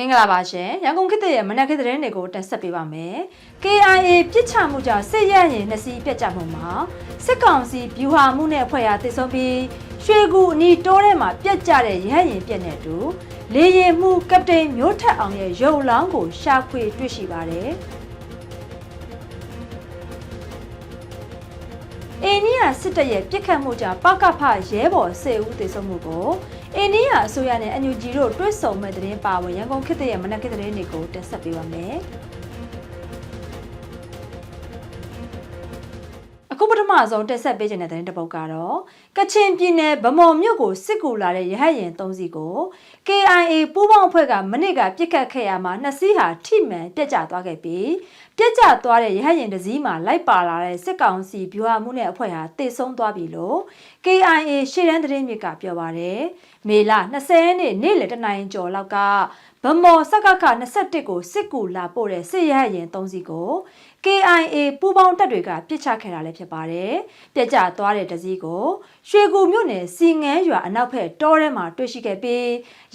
မင်္ဂလာပါရှင်ရန်ကုန်ခေတ်ရဲ့မနက်ခေတ်သတင်းတွေကိုတင်ဆက်ပေးပါမယ် KIA ပြစ်ချမှုကြောင့်စစ်ရဲရင်နှစ်စီးပြတ်ကျမှုမှာစစ်ကောင်စီဗျူဟာမှုနဲ့အဖွဲ့ရာတည်ဆုံးပြီးရွှေကူအနီတိုးထဲမှာပြတ်ကျတဲ့ရဟရင်ပြက်နဲ့အတူလေရင်မှုကပတိန်မျိုးထက်အောင်ရဲ့ရုပ်လောင်းကိုရှာဖွေတွေ့ရှိပါတယ်အိန္ဒိယစစ်တပ်ရဲ့ပြစ်ခတ်မှုကြောင့်ပကဖရဲဘော်10ဦးသေဆုံးမှုကို အိန္ဒိယအစိုးရနဲ့အန်ယူဂျီတို့တွဲဆုံမဲ့တဲ့တင်ပါဝင်ရန်ကုန်ခေတ်ရဲ့မနက်ခေတ်သတင်းတွေကိုတင်ဆက်ပေးပါမယ်။ မဆုံးတက်ဆက်ပေးခြင်းတဲ့သတင်းတစ်ပုဒ်ကတော့ကချင်ပြည်နယ်ဗမော်မြို့ကိုစစ်ကူလာတဲ့ရဟတ်ရင်၃စီးကို KIA ပူးပေါင်းအဖွဲ့ကမနစ်ကပြစ်ခတ်ခဲ့ရမှာနှစ်စီးဟာထိမှန်ပြက်ကျသွားခဲ့ပြီးပြက်ကျသွားတဲ့ရဟတ်ရင်တစ်စီးမှာလိုက်ပါလာတဲ့စစ်ကောင်စီဗျူဟာမှုနဲ့အဖွဲ့ဟာတေဆုံးသွားပြီလို့ KIA ရှေ့တန်းသတင်းမြစ်ကပြောပါရယ်မေလ20ရက်နေ့နေ့လယ်တနင်္လာကျော်လောက်ကဗမော်စကခ21ကိုစစ်ကူလာပို့တဲ့စစ်ရဟတ်ရင်၃စီးကို KIA ပူးပေါင်းတပ်တွေကပြစ်ချခဲ့တာလည်းဖြစ်ပါတယ်။ပြက်ကျသွားတဲ့တစည်းကိုရွှေကူမြို့နယ်စီငန်းရွာအနောက်ဘက်တောထဲမှာတွေ့ရှိခဲ့ပြီး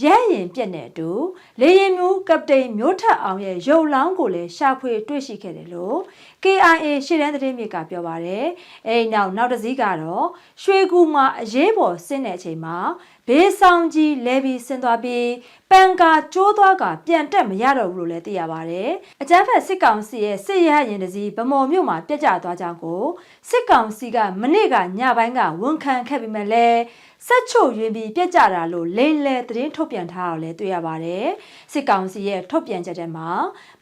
ရဲရင်ပြက်နေတူလေရင်မျိုးကပတိန်မျိုးထက်အောင်ရဲ့ရုပ်လောင်းကိုလည်းရှာဖွေတွေ့ရှိခဲ့တယ်လို့ KIA ရှေ့တန်းသတင်းမြေကပြောပါတယ်။အဲဒီနောက်နောက်တစည်းကတော့ရွှေကူမှာအရေးပေါ်ဆင်းတဲ့အချိန်မှာဘေးဆောင်ကြီးလဲပြီးဆင်းသွားပြီးပန်ကာကျိုးသွားကပြန်တက်မရတော့ဘူးလို့လည်းသိရပါတယ်။အကြမ်းဖက်စစ်ကောင်စီရဲ့စစ်ရရင်တစည်းဗမော်မြို့မှာပြက်ကျသွားကြောင်းကိုစစ်ကောင်စီကမနေ့ကညပိုင်းကဝန်ခံခဲ့ပေမဲ့လည်းဆက်ချုပ်ရင်းပြီးပြက်ကြတာလို့လိန်လဲသတင်းထုတ်ပြန်ထားတာလည်းတွေ့ရပါတယ်စစ်ကောင်စီရဲ့ထုတ်ပြန်ချက်ထဲမှာ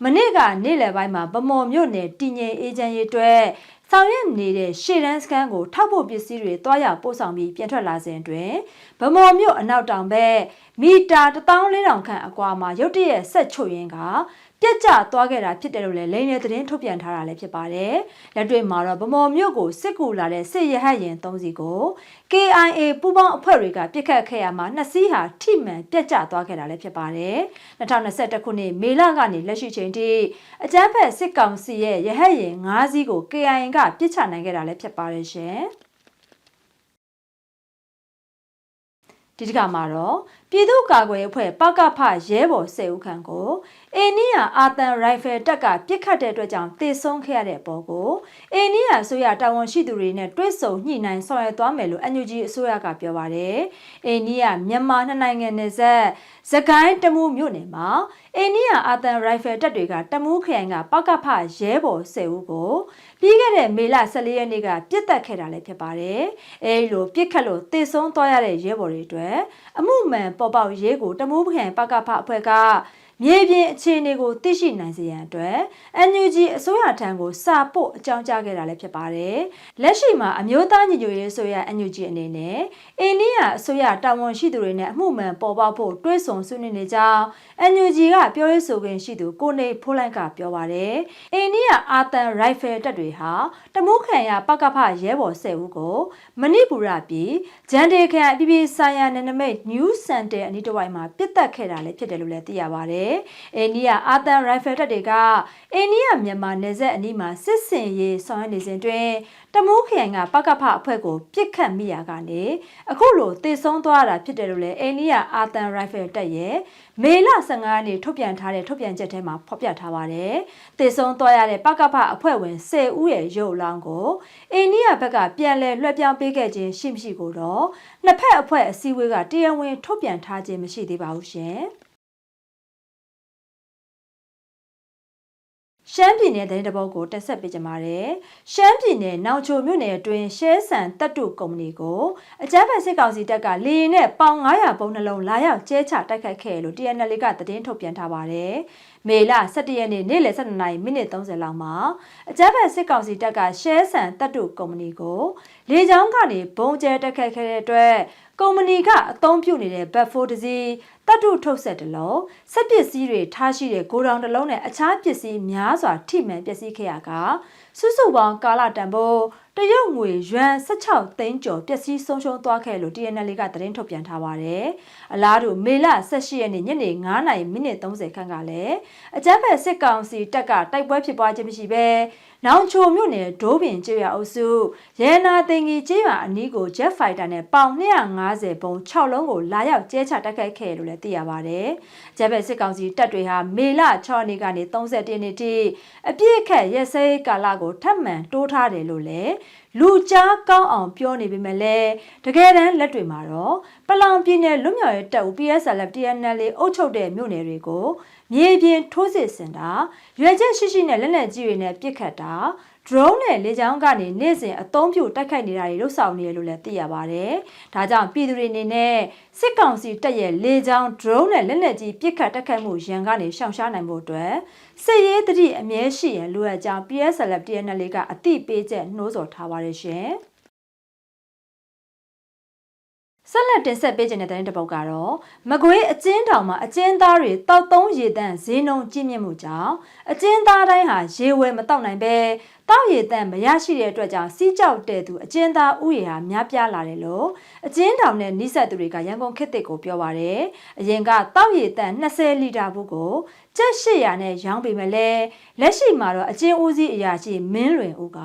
မနေ့ကနေ့လယ်ပိုင်းမှာဗမော်မြို့နယ်တည်ငြိမ်အေဂျင့်ရေးအတွက်ဆောင်ရွက်နေတဲ့ရှေ့တန်းစကန်ကိုထောက်ဖို့ပစ္စည်းတွေတွားရပို့ဆောင်ပြီးပြန်ထွက်လာစဉ်တွင်ဗမော်မြို့အနောက်တောင်ဘက်မီတာ14000ခန့်အကွာမှာရုတ်တရက်ဆက်ချုပ်ရင်းက ပြက်ကျသွားခဲ့တာဖြစ်တယ်လို့လည်းလိန်နယ်သတင်းထုတ်ပြန်ထားတာလည်းဖြစ်ပါတယ်။လက်တွေ့မှာတော့ဗမော်မြို့ကိုစစ်ကူလာတဲ့စစ်ရဟတ်ရင်၃စီးကို KIA ပူးပေါင်းအဖွဲ့တွေကပြစ်ခတ်ခဲ့ရမှာနှစ်စီးဟာထိမှန်ပြက်ကျသွားခဲ့တာလည်းဖြစ်ပါတယ်။2021ခုနှစ်မေလကနေလက်ရှိချိန်ထိအကြမ်းဖက်စစ်ကောင်စီရဲ့ရဟတ်ရင်၅စီးကို KIA ကပြစ်ချနိုင်ခဲ့တာလည်းဖြစ်ပါတယ်ရှင်။ ဒီတစ်ခါမှာတော့ပြည်သူ့ကာကွယ်ရေးအဖွဲ့ပကဖရဲဘော်၁၀ဦးခန့်ကိုအိန္ဒိယအာတန်ရိုင်ဖယ်တပ်ကပြစ်ခတ်တဲ့အတွက်ကြောင့်တေဆုံးခဲ့ရတဲ့အပေါ်ကိုအိန္ဒိယအစိုးရတာဝန်ရှိသူတွေနဲ့တွဲဆုံညှိနှိုင်းဆောင်ရွက်သွားမယ်လို့ NUG အစိုးရကပြောပါတယ်။အိန္ဒိယမြန်မာနှစ်နိုင်ငံနယ်စပ်သကိုင်းတမူးမြို့နယ်မှာအိန္ဒိယအာတန်ရိုင်ဖယ်တပ်တွေကတမူးခရိုင်ကပကဖရဲဘော်၁၀ဦးကို ပြီးခဲ့တဲ့မေလ14ရက်နေ့ကပြစ်တက်ခဲ့တာလည်းဖြစ်ပါတယ်။အဲဒီလိုပြစ်ခတ်လို့တေဆုံးသွားရတဲ့ရဲဘော်တွေအတွက်အမှုမှန်ပေါ်ပေါက်ရေးကိုတမူးခရိုင်ပကဖအဖွဲ့က မြေပြင်အခြေအနေကိုသိရှိနိုင်စေရန်အတွက် NUG အစိုးရထံကိုစာပို့အကြောင်းကြားခဲ့တာလည်းဖြစ်ပါတယ်။လက်ရှိမှာအမျိုးသားညီညွတ်ရေးအစိုးရ NUG အနေနဲ့အိန္ဒိယအစိုးရတာဝန်ရှိသူတွေနဲ့အမှုမှန်ပေါ်ပေါက်ဖို့တွဲဆုံဆွေးနွေးနေကြောင်း NUG ကပြောရေးဆိုခွင့်ရှိသူကိုနေဖိုးလိုက်ကပြောပါတယ်။အိန္ဒိယအာတန်ရိုင်ဖယ်တပ်တွေဟာတမုခံရပကဖရဲဘော်၁၀ဦးကိုမဏိပူရပြည်ဂျန်ဒေခရိုင်အပြည်ပြည်ဆိုင်ရာနယ်နိမိတ် New Center အနီးတစ်ဝိုက်မှာပစ်တက်ခဲ့တာလည်းဖြစ်တယ်လို့လည်းသိရပါတယ်။အိန္ဒိယအာတန်ရိုင်ဖယ်တပ်တွေကအိန္ဒိယမြန်မာနယ်စပ်အနီးမှာစစ်စင်ရေးဆောင်ရွက်နေစဉ်တွင်တမိုးခရိုင်ကပကဖအဖွဲ့ကိုပြစ်ခတ်မိရာကနေအခုလိုတည်ဆုံးသွားတာဖြစ်တယ်လို့လည်းအိန္ဒိယအာတန်ရိုင်ဖယ်တပ်ရဲ့မေလ15ရက်နေ့ထုတ်ပြန်ထားတဲ့ထုတ်ပြန်ချက်ထဲမှာဖော်ပြထားပါတယ်။တည်ဆုံးသွားရတဲ့ပကဖအဖွဲ့ဝင်10ဦးရဲ့ရုပ်လောင်းကိုအိန္ဒိယဘက်ကပြန်လည်လွှဲပြောင်းပေးခဲ့ခြင်းရှိမရှိကိုတော့နှစ်ဖက်အဖွဲ့အစည်းအဝေးကတရားဝင်ထုတ်ပြန်ထားခြင်းမရှိသေးပါဘူးရှင်။ ရှမ်းပြည်နယ်တဲ့တပုတ်ကိုတက်ဆက်ပေးကြပါရယ်။ရှမ်းပြည်နယ်နောင်ချိုမြို့နယ်အတွင်းရှဲဆန်တက်တုကုမ္ပဏီကိုအကြမ်းဖက်စစ်ကောင်စီတပ်ကလေရင်နဲ့ပေါင်900ပုံနှလုံးလာရောက်ကျဲချတိုက်ခိုက်ခဲ့လို့ TNL ကသတင်းထုတ်ပြန်ထားပါတယ်။မေလ17ရက်နေ့နေ့လယ်12နာရီမိနစ်30လောက်မှာအကြမ်းဖက်စစ်ကောင်စီတပ်ကရှဲဆန်တက်တုကုမ္ပဏီကိုလေကြောင်းကနေဘုံကျဲတိုက်ခိုက်ခဲ့တဲ့အတွက်ကုမ္ပဏီကအသုံးပြုနေတဲ့ဘက်ဖိုးတစ်စီး တတ်တုထုတ်ဆက်တလုံးစက်ပစ္စည်းတွေထားရှိတဲ့ဂိုဒေါင်တစ်လုံးနဲ့အခြားပစ္စည်းများစွာထိမှန်ပျက်စီးခဲ့ရကစုစုပေါင်းကာလတန်ဖိုး တရုတ်ငွေယွမ်16သိန်းကျော်ပျက်စီးဆုံးရှုံးသွားခဲ့လို့ TNL ကသတင်းထုတ်ပြန်ထားပါတယ်။အလားတူမေလ18ရက်နေ့ညနေ9:30မိနစ်30ခန့်ကလည်းအကြမ်းဖက်စစ်ကောင်စီတပ်ကတိုက်ပွဲဖြစ်ပွားခြင်းမရှိဘဲနောင်ချိုမြို့နယ်ဒိုးပင်ကျေးရွာအုပ်စုရဲနာတင်ကြီးကျေးရွာအနီးကို Jet Fighter နဲ့ပေါင်250ပုံ6လုံးကိုလာရောက်ကျဲချတိုက်ခိုက်ခဲ့လို့လည်းလည်းသိရပါတယ်။ဂျပန်စစ်ကောင်စီတပ်တွေဟာမေလ6ရက်နေ့ကနေ31ရက်နေ့ထိအပြည့်အခက်ရက်စဲကာလကိုထပ်မံတိုးထားတယ်လို့လည်းလူကြားကောင်းအောင်ပြောနေပေမဲ့လည်းတကယ်တမ်းလက်တွေမှာတော့ပလောင်ပြည်နယ်လွတ်မြောက်ရေးတပ်ဦး PSLF TNL အုပ်ချုပ်တဲ့မြို့နယ်တွေကိုမြေပြင်ထိုးစစ်ဆင်တာရွယ်ချက်ရှိရှိနဲ့လက်နက်ကြီးတွေနဲ့ပစ်ခတ်တာ drone နဲ့လေကြောင်းကနေနေ့စဉ်အသုံးပြုတိုက်ခိုက်နေတာတွေလှုပ်ဆောင်နေရလို့လည်းသိရပါတယ်။ဒါကြောင့်ပြည်သူတွေအနေနဲ့စစ်ကောင်စီတပ်ရဲ့လေကြောင်း drone နဲ့လက်နက်ကြီးပစ်ခတ်တိုက်ခိုက်မှုရန်ကနေရှောင်ရှားနိုင်ဖို့အတွက်စစ်ရေးတတိအမြဲရှိရန်လိုအပ်ကြောင်း PSLF TNL ကအတိပေးချက်နှိုးဆော်ထားပါတယ်ရှင်။ ဆက်လက်တင်ဆက်ပေးခြင်းတဲ့တဲ့တစ်ပုတ်ကတော့မကွေးအကျဉ်းတောင်မှာအကျဉ်းသားတွေတောက်သုံးရေတန့်ဈေးနှုန်းကြီးမြင့်မှုကြောင့်အကျဉ်းသားတိုင်းဟာရေဝယ်မတောက်နိုင်ပဲတောက်ရည်တန့်မရရှိတဲ့အတွက်ကြောင့်စီးကြောက်တဲ့သူအကျဉ်းသားဥယေဟာများပြားလာတယ်လို့အကျဉ်းထောင်နဲ့နှိစက်သူတွေကရန်ကုန်ခေတ်သစ်ကိုပြောပါရယ်အရင်ကတောက်ရည်တန့်20လီတာဘူးကို ကျက်800နဲ့ရောင်းပေမဲ့လည်းလက်ရှိမှာတော့အကျဉ်းဦးစီးအရာရှိမင်းလွင်ဦးက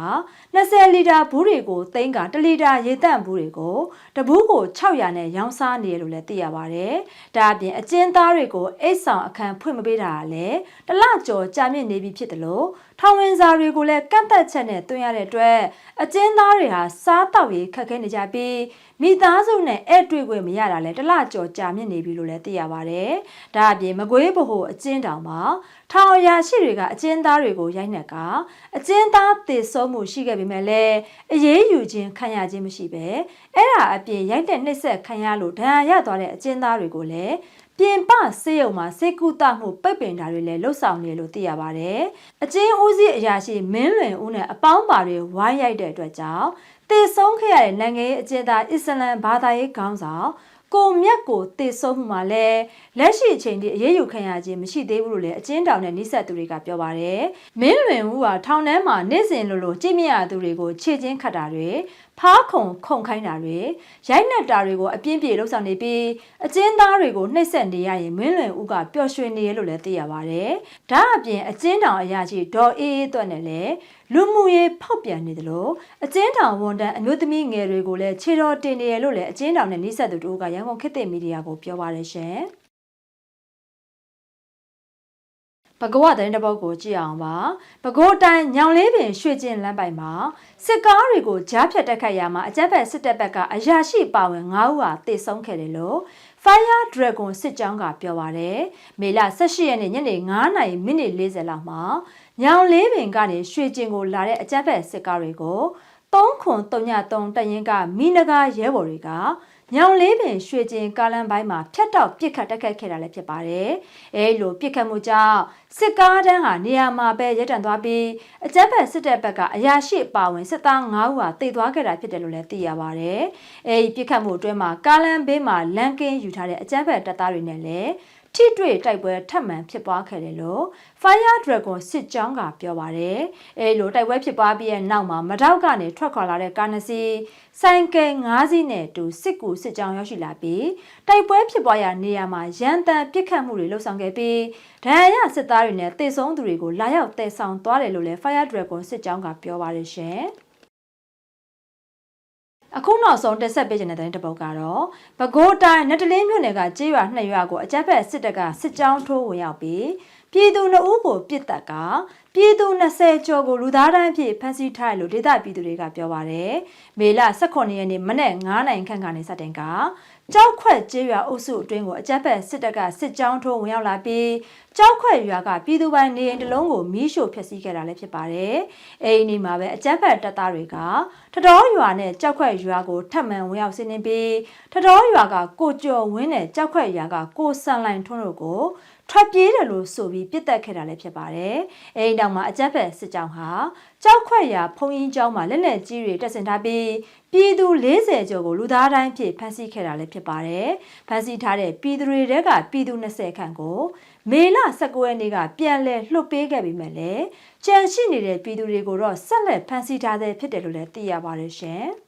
20လီတာဘူးတွေကိုသိန်းက1လီတာရေတန့်ဘူးတွေကိုတဘူးကို600နဲ့ရောင်းစားနေရလို့လည်းသိရပါရယ်ဒါအပြင်အကျဉ်းသားတွေကိုအိတ်ဆောင်အခန်းဖွင့်မပေးတာကလည်းတလကြော်ကြာမြင့်နေပြီဖြစ်တယ်လို့ ထောင်ဝင်စာတွေကိုလည်းကန့်သက်ချက်နဲ့တွင်ရတဲ့အတွက်အကျဉ်းသားတွေဟာစားတောက်ရေးခက်ခဲနေကြပြီးမိသားစုနဲ့အဲ့တွေ့ခွင့်မရတာလဲတလကြော်ကြာမြင့်နေပြီလို့လည်းသိရပါတယ်။ဒါအပြင်မကွေးဘဟုအကျဉ်းတောင်မှာထောင်အရာရှိတွေကအကျဉ်းသားတွေကိုရိုက်နှက်ကအကျဉ်းသားတည်ဆုံးမှုရှိခဲ့ပေမဲ့လည်းအရေးယူခြင်းခံရခြင်းမရှိပဲအဲ့ဒါအပြင်ရိုက်တဲ့နှိပ်စက်ခံရလို့ဒဏ်ရာရသွားတဲ့အကျဉ်းသားတွေကိုလည်း ပြင်ပစေယုံမှာစေကုသမှုပိတ်ပင်တာတွေလည်းလှုပ်ဆောင်နေလို့သိရပါတယ်။အကျဉ်းဦးစီးအရာရှိမင်းလွင်ဦးနဲ့အပေါင်းပါတွေဝိုင်းရိုက်တဲ့အတွက်ကြောင့်တည်ဆုံးခဲ့ရတဲ့နိုင်ငံရေးအကျဉ်းသားအစ္စလမ်ဘာသာရေးခေါင်းဆောင်ကိုမြတ်ကိုတည်ဆုံးမှုမှာလဲလက်ရှိအချိန်ထိအရေးယူခံရခြင်းမရှိသေးဘူးလို့လည်းအကျဉ်းတောင်နဲ့နှိဆက်သူတွေကပြောပါတယ်။မင်းလွင်ဦးကထောင်ထဲမှာနေ့စဉ်လိုလိုကြည့်မြင်ရသူတွေကိုခြေချင်းခတ်တာတွေ ဖားခုံခုံခိုင်းတာတွေရိုက်နှက်တာတွေကိုအပြင်းပြေလှုပ်ဆောင်နေပြီးအကျဉ်းသားတွေကိုနှိပ်စက်နေရရင်မင်းလွင်ဦးကပျော်ရွှင်နေရလို့လည်းသိရပါတယ်။ဒါအပြင်အကျဉ်းတောင်အရာရှိဒေါ်အေးအေးသွက်နဲ့လည်းလူမှုရေးဖောက်ပြန်နေတယ်လို့အကျဉ်းတောင်ဝန်တန်းအမျိုးသမီးငယ်တွေကိုလည်းခြေတော်တင်နေရလို့လည်းအကျဉ်းတောင်နဲ့နှိဆက်သူတို့ကရန်ကုန်ခေတ်သစ်မီဒီယာကိုပြောပါတယ်ရှင်။ ဘဂဝသတင်းတစ်ပုဒ်ကိုကြည့်အောင်ပါဘဂိုးတိုင်းညောင်လေးပင်ရွှေကျင်လမ်းပိုင်မှာစစ်ကားတွေကိုကြားဖြတ်တက်ခတ်ရမှာအကြက်ဖက်စစ်တပ်ဘက်ကအရာရှိပါဝင်9ဦးဟာတေဆုံးခဲ့တယ်လို့ Fire Dragon စစ်ကြောင်းကပြောပါတယ်မေလ18ရက်နေ့ညနေ9:40မိနစ်40လောက်မှာညောင်လေးပင်ကနေရွှေကျင်ကိုလာတဲ့အကြက်ဖက်စစ်ကားတွေကို3ခွန်303တရင်ကမိနဂါရဲဘော်တွေက ညောင်လေးပင်ရွှေကျင်ကားလမ်းပိုင်းမှာဖြတ်တောက်ပစ်ခတ်တက်ခတ်ခဲ့တာလည်းဖြစ်ပါတယ်။အဲလိုပစ်ခတ်မှုကြောင့်စစ်ကားတန်းဟာနေရာမှာပဲရပ်တန့်သွားပြီးအကြမ်းဖက်စစ်တပ်ဘက်ကအရာရှိပါဝင်စစ်သား9ဦးဟာတိတ်သွားခဲ့တာဖြစ်တယ်လို့လည်းသိရပါတယ်။အဲဒီပစ်ခတ်မှုအတွင်းမှာကားလမ်းဘေးမှာလမ်းကင်းယူထားတဲ့အကြမ်းဖက်တပ်သားတွေနဲ့လည်း ထိတွေ့တိုက်ပွဲထပ်မံဖြစ်ပွားခဲ့တယ်လို့ Fire Dragon စစ်ကြောင်းကပြောပါတယ်။အဲလိုတိုက်ပွဲဖြစ်ပွားပြီးတဲ့နောက်မှာမတောက်ကနေထွက်ခွာလာတဲ့ကားနှစ်စီးဆိုင်ကယ်၅စီးနဲ့တူစစ်ကူစစ်ကြောင်းရောက်ရှိလာပြီးတိုက်ပွဲဖြစ်ပွားရာနေရာမှာရန်တမ်းပစ်ခတ်မှုတွေလှုပ်ဆောင်ခဲ့ပြီးဒဏ်ရာရစစ်သားတွေနဲ့တေဆုံးသူတွေကိုလာရောက်တည်ဆောင်သွားတယ်လို့လည်း Fire Dragon စစ်ကြောင်းကပြောပါတယ်ရှင်။ အခုနောက်ဆုံးတက်ဆက်ပေးခြင်းတဲ့တဲ့ပုတ်ကတော့ပဲခူးတိုင်းနတလင်းမြို့နယ်ကကျေးရွာနှစ်ရွာကိုအကြက်ဖက်စစ်တပ်ကစစ်ကြောင်းထိုးဝင်ရောက်ပြီးပြည်သူနှစ်ဦးကိုပြစ်တက်ကပြည်သူ20ကျော်ကိုလူသားတိုင်းဖြစ်ဖမ်းဆီးထားတယ်လို့ဒေသပြည်သူတွေကပြောပါတယ်။မေလ18ရက်နေ့မနက်9နိုင်ခန့်ကနေစတင်က ကြောက်ခွက်ကျေးရွာအုပ်စုအတွင်းကိုအကြက်ဖက်စစ်တပ်ကစစ်ကြောင်းထိုးဝင်ရောက်လာပြီးကြောက်ခွက်ရွာကပြည်သူပိုင်းနေအိမ်တစ်လုံးကိုမီးရှို့ဖျက်ဆီးခဲ့တာလည်းဖြစ်ပါတယ်။အဲဒီနေ့မှာပဲအကြက်ဖက်တပ်သားတွေကထတော်ရွာနဲ့ကြောက်ခွက်ရွာကိုထပ်မံဝင်ရောက်ဆင်းနေပြီးထတော်ရွာကကိုကျော်ဝင်းနဲ့ကြောက်ခွက်ရွာကကိုဆန်လိုင်ထွန်းတို့ကို ထွက်ပြေးတယ်လို့ဆိုပြီးပြစ်တက်ခဲ့တာလည်းဖြစ်ပါတယ်။အဲဒီနောက်မှာအကြက်ဖက်စစ်ကြောင်းဟာကြောက်ခွက်ရာဖုံကြီးကျောင်းမှာလက်လက်ကြီးတွေတက်ဆင်ထားပြီးပြည်သူ40ကျော်ကိုလူသားတိုင်းဖြစ်ဖမ်းဆီးခဲ့တာလည်းဖြစ်ပါတယ်။ဖမ်းဆီးထားတဲ့ပြည်သူတွေတဲကပြည်သူ20ခန့်ကိုမေလ19ရက်နေ့ကပြန်လည်လွှတ်ပေးခဲ့ပြီးမှလည်းကြံရှိနေတဲ့ပြည်သူတွေကိုတော့ဆက်လက်ဖမ်းဆီးထားသေးဖြစ်တယ်လို့လည်းသိရပါတယ်ရှင်။